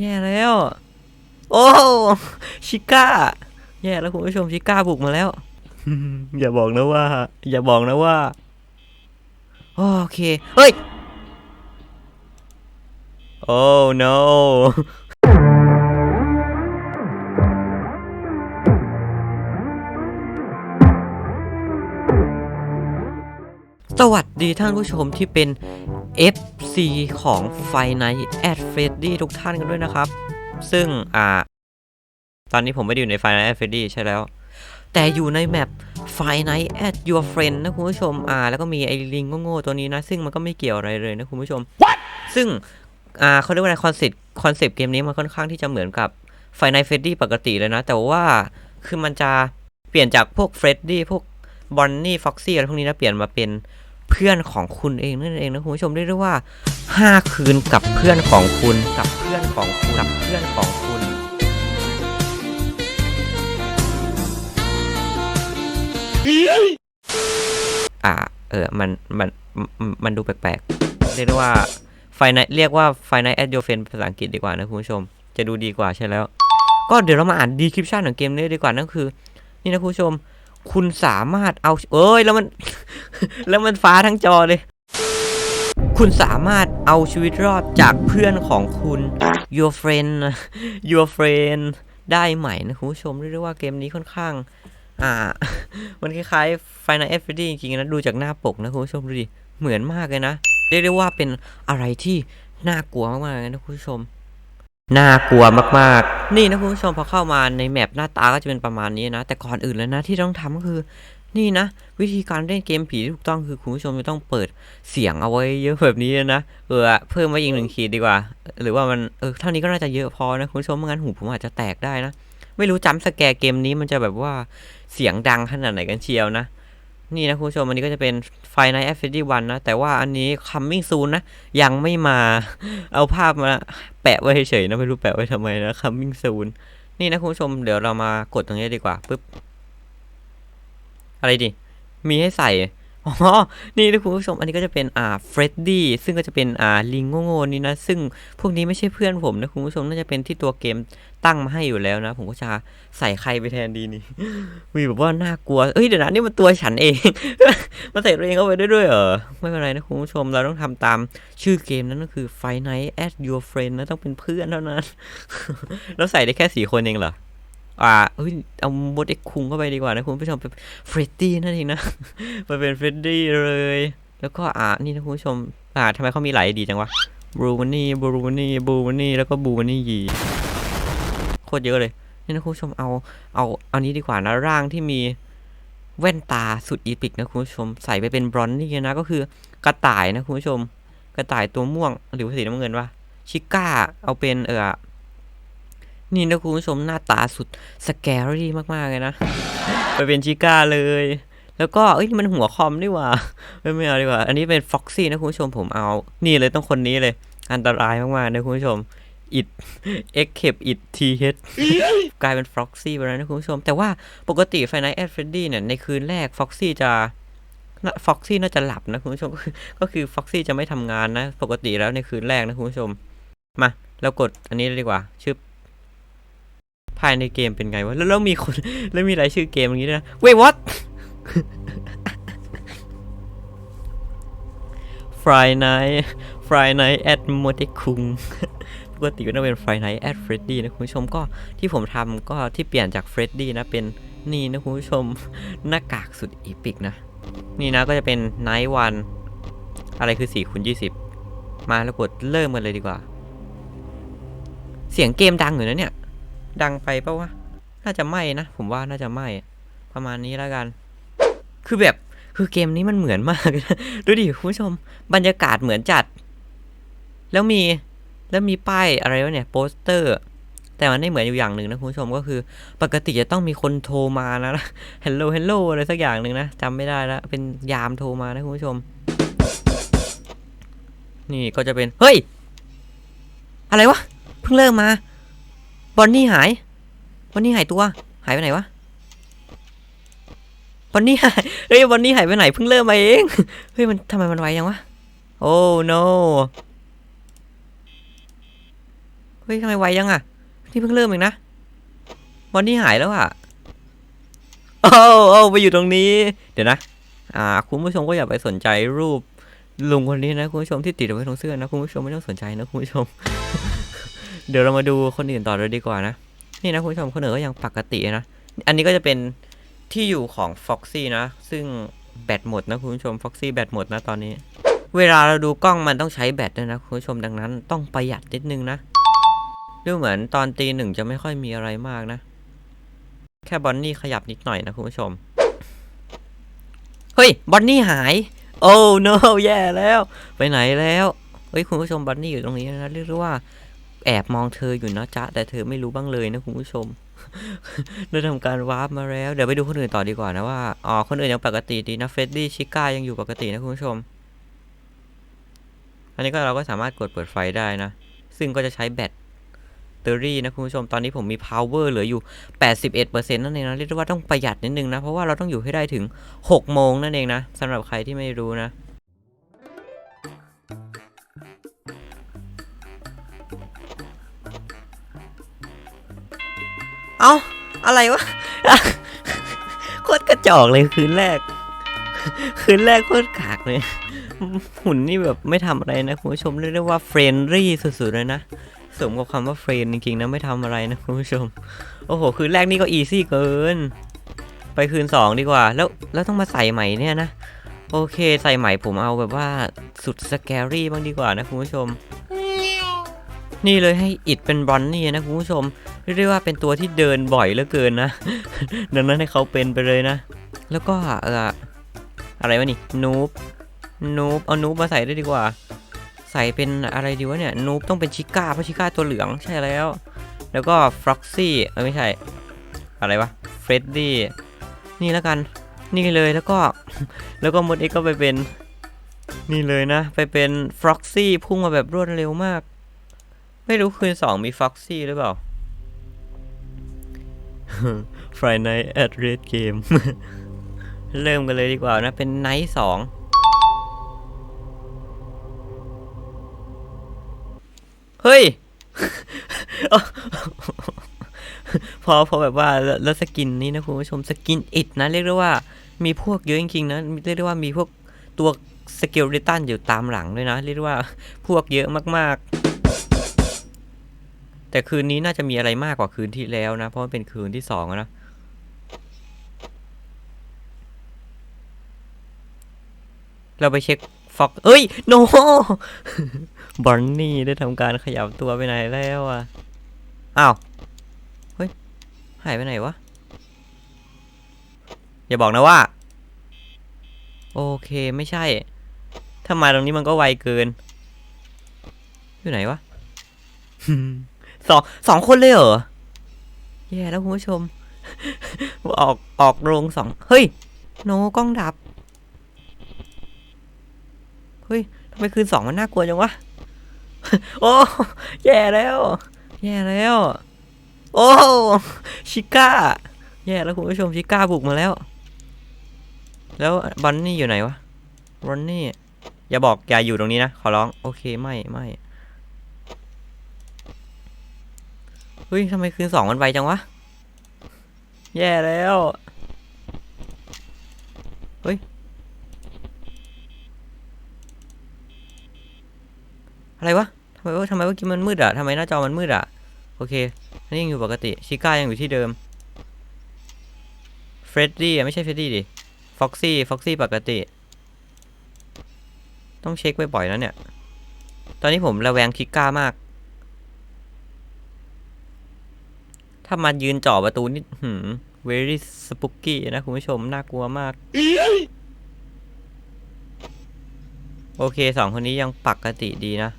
แย่แล้ว โอ้ชิก้า แย่แล้วคุณผู้ชมชิก้าบุกมาแล้ว อย่าบอกนะว่า อย่าบอกนะว่า โอเค เฮ้ย โอ้ no สวัสดีท่านผู้ชมที่เป็น FC ของ f i n i g h t at Freddy ทุกท่านกันด้วยนะครับ ซึ่งอ่า ตอนนี้ผมไม่ได้อยู่ใน f i n i g h t at Freddy ใช่แล้ว แต่อยู่ในแมป f i n i g h t at Your Friend นะคุณผู้ชมอ่าแล้วก็มีไอ้ลิงโง่ๆตัวนี้นะ ซึ่งมันก็ไม่เกี่ยวอะไรเลยนะคุณผู้ชมซึ่งอ่าเขาเรียกว่าอะไรคอนเซ็ปต์คอนเซ็ปต์เกมนี้มันค่อนข้างที่จะเหมือนกับ f i n i g h t Freddy ปกติเลยนะ แต่ว่าคือมันจะเปลี่ยนจากพวก Freddy พวกบอนนี่ฟ็อกซี่อะไรพวกนี้นะเปลี่ยนมาเป็น เพื่อนของคุณเองนั่นเองนะคุณผู้ชมเรียกได้ว่า 5 คืนกับเพื่อนของคุณกับเพื่อนของคุณกับเพื่อนของคุณอ่าเออมันมันมันดูแปลกๆเรียกได้ว่าไฟในเรียกว่าไฟในแอดโยเฟนภาษาอังกฤษดีกว่านะคุณผู้ชม จะดูดีกว่าใช่แล้ว ก็เดี๋ยวเรามาอ่านดีคริปชั่นของเกมนี้ดีกว่านั่นคือ นี่นะคุณผู้ชม คุณสามารถเอาเอ้ยแล้วมัน แล้วมันฟ้าทั้งจอเลย คุณสามารถเอาชีวิตรอดจากเพื่อนของคุณ your friend your friend ได้ใหม่นะคุณผู้ชมเรียกได้ว่าเกมนี้ค่อนข้าง อ่า มันคล้ายๆ Final Fantasy จริงๆนะดูจากหน้าปกนะคุณผู้ชมดูดิเหมือนมากเลยนะเรียกได้ว่าเป็นอะไรที่น่ากลัวมากๆเลยนะคุณผู้ชม น่ากลัวมากๆ นี่นะคุณผู้ชมพอเข้ามาในแมปหน้าตาก็จะเป็นประมาณนี้นะ แต่ก่อนอื่นเลยนะที่ต้องทำก็คือ นี่นะ วิธีการเล่นเกมผีที่ถูกต้องคือคุณผู้ชมจะต้องเปิดเสียงเอาไว้เยอะแบบนี้นะเออเพิ่มไว้อีกหนึ่งขีดดีกว่า หรือว่ามันเออเท่านี้ก็น่าจะเยอะพอนะคุณผู้ชมไม่งั้นหูผมอาจจะแตกได้นะ ไม่รู้จำสแกร์เกมนี้มันจะแบบว่าเสียงดังขนาดไหนกันเชียวนะ นี่นะคุณผู้ชมอันนี้ก็จะเป็น f i n a l f 1นะ แต่ว่าอันนี้ coming soon นะ ยังไม่มาเอาภาพมาแปะไว้เฉยๆนะไม่รู้แปะไว้ทำไมนะ coming soon นี่นะคุณผู้ชมเดี๋ยวเรามากดตรงนี้ดีกว่าปึ๊บอะไรดิ มีให้ใส่ อ๋อ นี่นะคุณผู้ชม อันนี้ก็จะเป็นอ่าเฟรดดี้ ซึ่งก็จะเป็นอ่าลิงโง่ๆนี่นะ ซึ่งพวกนี้ไม่ใช่เพื่อนผมนะคุณผู้ชม น่าจะเป็นที่ตัวเกม ตั้งมาให้อยู่แล้วนะ ผมก็จะใส่ใครไปแทนดีนี่มีแบบว่าน่ากลัวเอ้ยเดี๋ยวนะนี่มันตัวฉันเอง มาใส่ตัวเองเข้าไปได้ด้วยเหรอไม่เป็นไรนะคุณผู้ชมเราต้องทำตามชื่อเกมนั้นก็คือ Five Nights at Your Friend นะต้องเป็นเพื่อนเท่านั้น แล้วใส่ได้แค่สี่คนเองเหรออ่าเฮ้ยเอามดเอ็กคุงเข้าไปดีกว่านะคุณผู้ชมเป็นเฟรดดี้นั่นเองนะมาเป็นเฟรดดี้เลย แล้วก็อ่านี่นะคุณผู้ชมอ่าทำไมเขามีหลายดีจังวะบรูมันนี่บรูมันนี่บรูมันนี่แล้วก็บูมันนี่ยี โคตรเยอะเลย นี่นะคุณผู้ชมเอาเอาเอานี้ดีกว่านะร่างที่มีแว่นตาสุดอีพิกนะคุณผู้ชมใส่ไปเป็นบรอนนี่นะก็คือกระต่ายนะคุณผู้ชม กระต่ายตัวม่วงหรือสีน้ำเงินวะชิก้าเอาเป็นเออนี่นะคุณผู้ชมหน้าตาสุดสแกรี่มากๆเลยนะไปเป็นชิก้าเลย แล้วก็เอ้ยมันหัวคอมนี่ว่าไม่ไม่เอาดีกว่า อันนี้เป็นฟ็อกซี่นะคุณผู้ชมผมเอา นี่เลยต้องคนนี้เลย อันตรายมากๆนะคุณผู้ชม อิดเอ็กเคปอิดทีเฮดกลายเป็นฟ็อกซี่ไปแล้วนะคุณผู้ชม แต่ว่าปกติไฟไนท์แอดเฟรดดี้เนี่ย ในคืนแรกฟ็อกซี่จะฟ็อกซี่น่าจะหลับนะคุณผู้ชม ก็คือก็คือฟ็อกซี่จะไม่ทำงานนะ ปกติแล้วในคืนแรกนะคุณผู้ชม มาเรากดอันนี้เลยดีกว่าชื่อภายในเกมเป็นไงวะ แล้วแล้วมีคนแล้วมีรายชื่อเกมอย่างนี้ด้วยนะ Wait what Friday night Friday night at m o t e k u n ปกติก็ต้องเป็น Friday night at Freddy นะคุณผู้ชมก็ที่ผมทำก็ที่เปลี่ยนจาก Freddy นะเป็นนี่นะคุณผู้ชมหน้ากากสุดอีพิกนะ นี่นะก็จะเป็น Night One อะไรคือ4คูณ20 มาแล้วกดเริ่มกันเลยดีกว่า เสียงเกมดังอยู่นะเนี่ย ดังไปปะวะ น่าจะไม่นะ ผมว่าน่าจะไม่ ประมาณนี้แล้วกัน คือแบบคือเกมนี้มันเหมือนมาก ดูดิคุณผู้ชม บรรยากาศเหมือนจัด แล้วมี แล้วมีป้ายอะไรวะเนี่ยโปสเตอร์ แต่มันไม่เหมือนอยู่อย่างหนึ่งนะคุณผู้ชมก็คือ ปกติจะต้องมีคนโทรมานะ hello hello อะไรสักอย่างหนึ่งนะจำไม่ได้แล้วเป็นยามโทรมานะคุณผู้ชม นี่ก็จะเป็นเฮ้ย อะไรวะเพิ่งเริ่มมาบอนนี่หายบอนนี่หายตัว หายไปไหนวะบอนนี่หายเฮ้ยบอนนี่หายไปไหนเพิ่งเริ่มมาเองเฮ้ยมันทำไมมันไวยังวะโอ้ no เฮ้ยทำไมไวยังอะนี่เพิ่งเริ่มเองนะวันนี้หายแล้วอะโอ้โอ้ไปอยู่ตรงนี้ เดี๋ยวนะ อ่า คุณผู้ชมก็อย่าไปสนใจรูปลุงคนนี้นะคุณผู้ชมที่ติดเอาไว้ตรงเสื้อนะคุณผู้ชมไม่ต้องสนใจนะคุณผู้ชม เดี๋ยวเรามาดูคนอื่นต่อเลยดีกว่านะ นี่นะคุณผู้ชมคนอื่นก็ยังปกตินะ อันนี้ก็จะเป็นที่อยู่ของ Foxy นะ ซึ่งแบตหมดนะคุณผู้ชม Foxy แบตหมดนะตอนนี้ เวลาเราดูกล้องมันต้องใช้แบตด้วยนะคุณผู้ชมดังนั้น ต้องประหยัดนิดนึงนะ ดูเหมือนตอนตีหนึ่งจะไม่ค่อยมีอะไรมากนะ แค่บอนนี่ขยับนิดหน่อยนะคุณผู้ชม เฮ้ย บอนนี่หาย โอ้ no แย่แล้ว ไปไหนแล้ว เฮ้ย คุณผู้ชมบอนนี่อยู่ตรงนี้นะ เรียกว่า แอบมองเธออยู่นะจ๊ะ แต่เธอไม่รู้บ้างเลยนะคุณผู้ชมได้ทำการวาร์ปมาแล้ว เดี๋ยวไปดูคนอื่นต่อดีกว่านะว่า อ๋อ คนอื่นยังปกติดีนะ เฟดดี้ ชิก้ายังอยู่ปกตินะคุณผู้ชม อันนี้ก็เราก็สามารถกดเปิดไฟได้นะ ซึ่งก็จะใช้แบต ตอรี่นะคุณผู้ชม ตอนนี้ผมมี power เหลืออยู่ 81%นั่นเองนะ เรียกได้ว่าต้องประหยัดนิดนึงนะ เพราะว่าเราต้องอยู่ให้ได้ถึง 6 โมงนั่นเองนะสำหรับใครที่ไม่รู้นะเอ้าอะไรวะ โคตรกระจอกเลยคืนแรก คืนแรกโคตรขากเลย หุ่นนี่แบบไม่ทำอะไรนะ คุณผู้ชมเรียกได้ว่าเฟรนลี่สุดๆเลยนะ สมกับคำว่าเฟรนจริงๆนะไม่ทำอะไรนะคุณผู้ชม โอ้โห คืนแรกนี่ก็อีซี่เกิน ไปคืนสองดีกว่า แล้วแล้วต้องมาใส่ใหม่เนี่ยนะ โอเคใส่ใหม่ผมเอาแบบว่าสุดสแกรี่บ้างดีกว่านะคุณผู้ชม นี่เลยให้อิดเป็นบอนนี่นะคุณผู้ชม เรียกว่าเป็นตัวที่เดินบ่อยเหลือเกินนะ ดังนั้นให้เขาเป็นไปเลยนะ แล้วก็อออะไรวะนี่นูบนูบเอานูบมาใส่ได้ดีกว่า ใส่เป็นอะไรดีวะเนี่ยนูบต้องเป็นชิก้าเพราะชิก้าตัวเหลืองใช่แล้ว แล้วก็ฟล็อกซี่ไม่ใช่ อะไรวะเฟรดดี้นี่แล้วกันนี่เลยแล้วก็แล้วก็มดเอ็กก็ไปเป็น นี่เลยนะ ไปเป็นฟล็อกซี่พุ่งมาแบบรวดเร็วมาก ไม่รู้คืนสองมีฟล็อกซี่หรือเปล่า Friday Night at Red Game เริ่มกันเลยดีกว่านะ เป็นไนท์สอง เฮ้ย พอพอแบบว่าแล้วสกินนี้นะคุณผู้ชมสกินอิดนะเรียกได้ว่ามีพวกเยอะจริงๆนะเรียกได้ว่ามีพวกตัวสเกล e ิตันอยู่ตามหลังด้วยนะ เรียกได้ว่าพวกเยอะมากๆ แต่คืนนี้น่าจะมีอะไรมากกว่าคืนที่แล้วนะ เพราะมันเป็นคืนที่สองนะเราไปเช็คฟอกเอ้ย โน บอนนี่ได้ทำการขยับตัวไปไหนแล้วอะ อ้าว เฮ้ย หายไปไหนวะ อย่าบอกนะว่า โอเคไม่ใช่ ถ้ามาตรงนี้มันก็ไวเกิน อยู่ไหนวะสองสองคนเลยเหรอ แย่แล้วคุณผู้ชม ออกออกโรงสอง เฮ้ย โนกล้องดับ เฮ้ยทำไมคืนสองมันน่ากลัวจังวะ โอ้แย่แล้ว แย่แล้ว โอ้ชิก้า แย่แล้วคุณผู้ชมชิก้าบุกมาแล้ว แล้วบอนนี่อยู่ไหนวะบอนนี่ อย่าบอกอย่าอยู่ตรงนี้นะ ขอร้อง โอเคไม่ไม่เฮ้ยทำไมคืนสองมันไวจังวะ แย่แล้ว เฮ้ย อะไรวะ ไมวะทำไมเมื่อกี้มันมืดอะทำไมหน้าจอมันมืดอะโอเคอันนี้ยังอยู่ปกติชิก้ายังอยู่ที่เดิมเฟรดดี้อะไม่ใช่เฟรดดี้ดิฟ็อกซี่ฟ็อกซี่ปกติ ต้องเช็คบ่อยๆนะเนี่ย ตอนนี้ผมระแวงชิก้ามาก ถ้ามายืนจ่อประตูนี่หืม very spooky นะคุณผู้ชม น่ากลัวมาก โอเคสองคนนี้ยังปกติดีนะ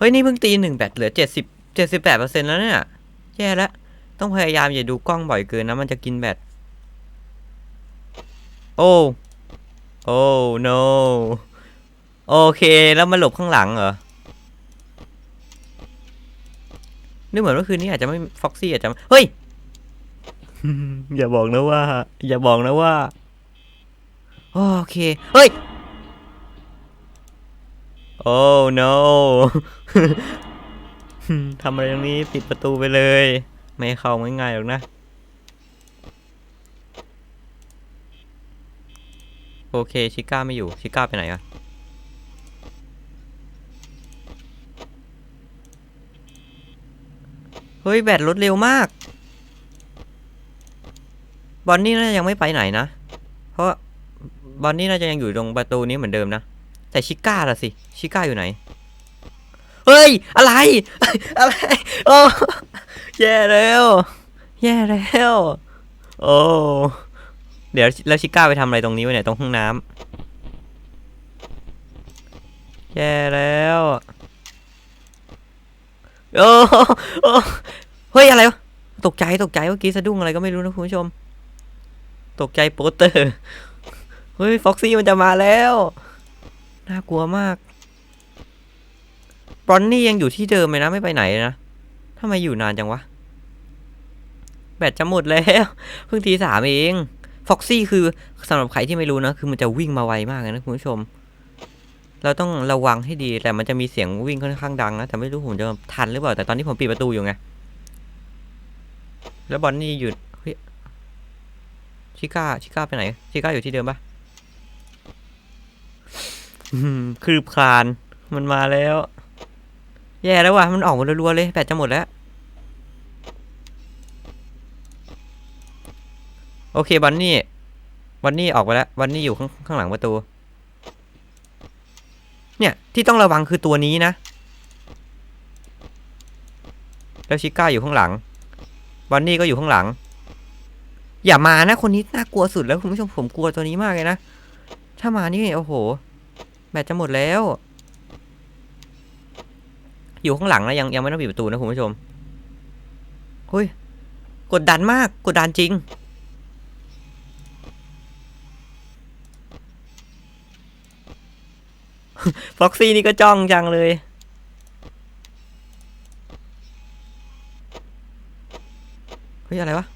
เฮ้ย นี่เพิ่งตีหนึ่งแบตเหลือเจ็ดสิบเจ็ดสิบแปดเปอร์เซ็นต์แล้วเนี่ย แย่แล้วต้องพยายามอย่าดูกล้องบ่อยเกินนะ มันจะกินแบต โอ้ โอ้ no โอเค แล้วมาหลบข้างหลังเหรอนึกเหมือนว่าคืนนี้อาจจะไม่ฟ็อกซี่อาจจะไม่เฮ้ย อย่าบอกนะว่า อย่าบอกนะว่า โอเค เฮ้ย โอ้ no ทำอะไรตรงนี้ปิดประตูไปเลย ไม่ให้เข้าง่ายๆหรอกนะ โอเค ชิก้าไม่อยู่ ชิก้าไปไหนอะเฮ้ย แบตลดเร็วมาก บอนนี่น่าจะยังไม่ไปไหนนะ เพราะบอนนี่น่าจะยังอยู่ตรงประตูนี้เหมือนเดิมนะ แต่ชิก้าล่ะสิ ชิก้าอยู่ไหน เฮ้ย อะไร อะไร โอ้แย่แล้ว แย่แล้ว โอ้ เดี๋ยวแล้วชิก้าไปทำอะไรตรงนี้วะเนี่ยตรงห้องน้ำแย่แล้ว โอ้โอ้เฮ้ย อะไรวะ ตกใจ ตกใจ เมื่อกี้สะดุ้งอะไรก็ไม่รู้นะคุณผู้ชม ตกใจโปสเตอร์ เฮ้ย ฟ็อกซี่มันจะมาแล้ว น่ากลัวมากบรอนนี่ยังอยู่ที่เดิมเลยนะไม่ไปไหนนะทำไมอยู่นานจังวะ แบตจะหมดแล้วเพิ่งทีสามเองฟ็อกซี่คือสำหรับใครที่ไม่รู้นะ คือมันจะวิ่งมาไวมากเลยนะคุณผู้ชม เราต้องระวังให้ดีแต่มันจะมีเสียงวิ่งค่อนข้างดังนะแต่ไม่รู้ผมจะทันหรือเปล่าแต่ตอนนี้ผมปิดประตูอยู่ไงแล้วบอนนี่หยุดเฮ้ยชิก้าชิก้าไปไหน ชิก้าอยู่ที่เดิมปะ คืบคลาน มันมาแล้ว แย่แล้วว่ะ มันออกมารัวๆเลย แบตจะหมดแล้ว โอเคบันนี่ บันนี่ออกไปแล้ว บันนี่อยู่ข้างข้างหลังประตู เนี่ย ที่ต้องระวังคือตัวนี้นะ แล้วชิก้าอยู่ข้างหลัง บันนี่ก็อยู่ข้างหลัง อย่ามานะ คนนี้น่ากลัวสุดแล้วคุณผู้ชมผมกลัวตัวนี้มากเลยนะ ถ้ามานี่โอ้โห แบตจะหมดแล้ว อยู่ข้างหลังนะยังยังไม่ต้องปิดประตูนะคุณผู้ชมเฮ้ยกดดันมากกดดันจริง ฟ็อกซี่นี่ก็จ้องจังเลยเฮ้ยอะไรวะ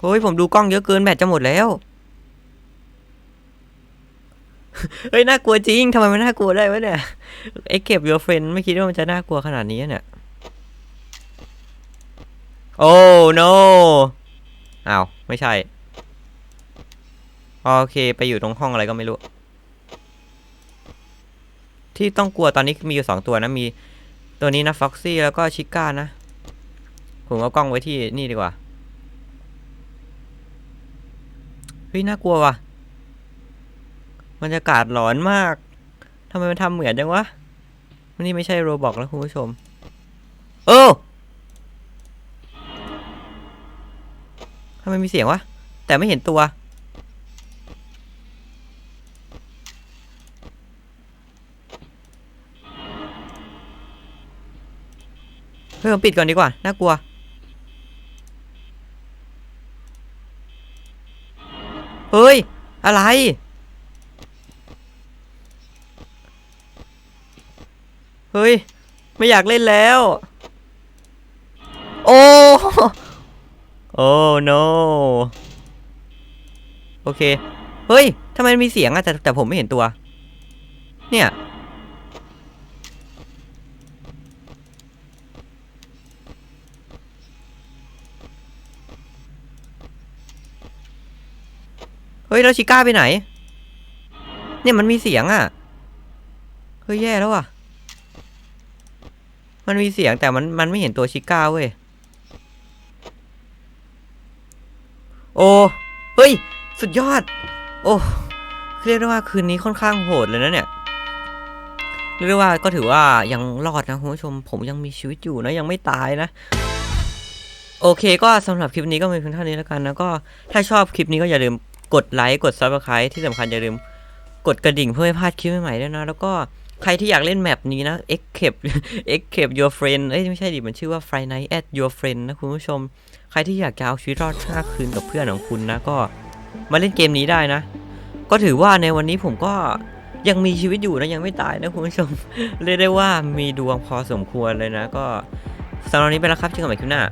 โอ้ยผมดูกล้องเยอะเกินแบตจะหมดแล้ว เฮ้ยน่ากลัวจริงทำไมมันน่ากลัวได้วะเนี่ยไอ้เก็บ your friend ไม่คิดว่ามันจะน่ากลัวขนาดนี้เนี่ยโอ้ no อ้าวไม่ใช่ โอเคไปอยู่ตรงห้องอะไรก็ไม่รู้ ที่ต้องกลัวตอนนี้มีอยู่สองตัวนะ มีตัวนี้นะฟ็อกซี่แล้วก็ชิก้านะ ผมเอากล้องไว้ที่นี่ดีกว่า เฮ้ยน่ากลัวว่ะ บรรยากาศหลอนมากทำไมมันทำเหมือนจังวะมันนี่ไม่ใช่โรบอกแล้วคุณผู้ชมเออทำไมมีเสียงวะ แต่ไม่เห็นตัว เฮ้ยผมปิดก่อนดีกว่า น่ากลัว เฮ้ย อะไร เฮ้ย ไม่อยากเล่นแล้ว โอ้โอ้ no โอเค เฮ้ยทำไมมีเสียงอะแต่แต่ผมไม่เห็นตัว เนี่ย เฮ้ย แล้วชิก้าไปไหน เนี่ยมันมีเสียงอะ่ะเฮ้ย แย่แล้วอะ มันมีเสียงแต่มันมันไม่เห็นตัวชิก้าเว้ย โอ้ เฮ้ย สุดยอด โอ้เรียกได้ว่าคืนนี้ค่อนข้างโหดเลยนะเนี่ย เรียกได้ว่าก็ถือว่ายังรอดนะคุณผู้ชม ผมยังมีชีวิตอยู่นะยังไม่ตายนะ โอเคก็สำหรับคลิปนี้ก็มีเพียงเท่านี้แล้วกันนะก็ถ้าชอบคลิปนี้ก็อย่าลืมกดไลค์กด subscribe ที่สำคัญอย่าลืมกดกระดิ่งเพื่อไม่พลาดคลิปใหม่ๆด้วยนะ แล้วก็ ใครที่อยากเล่นแมปนี้นะ escape escape your friend เอ้ยไม่ใช่ดิมันชื่อว่า Friday Night at your friend นะคุณผู้ชม ใครที่อยากจะเอาชีวิตรอด5คืนกับเพื่อนของคุณนะก็มาเล่นเกมนี้ได้นะ ก็ถือว่าในวันนี้ผมก็ยังมีชีวิตอยู่นะยังไม่ตายนะคุณผู้ชม เรียกได้ว่ามีดวงพอสมควรเลยนะ ก็สำหรับนนี้ไปแล้วครับเจอกันใหม่คลิปหน้า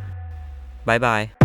บายบาย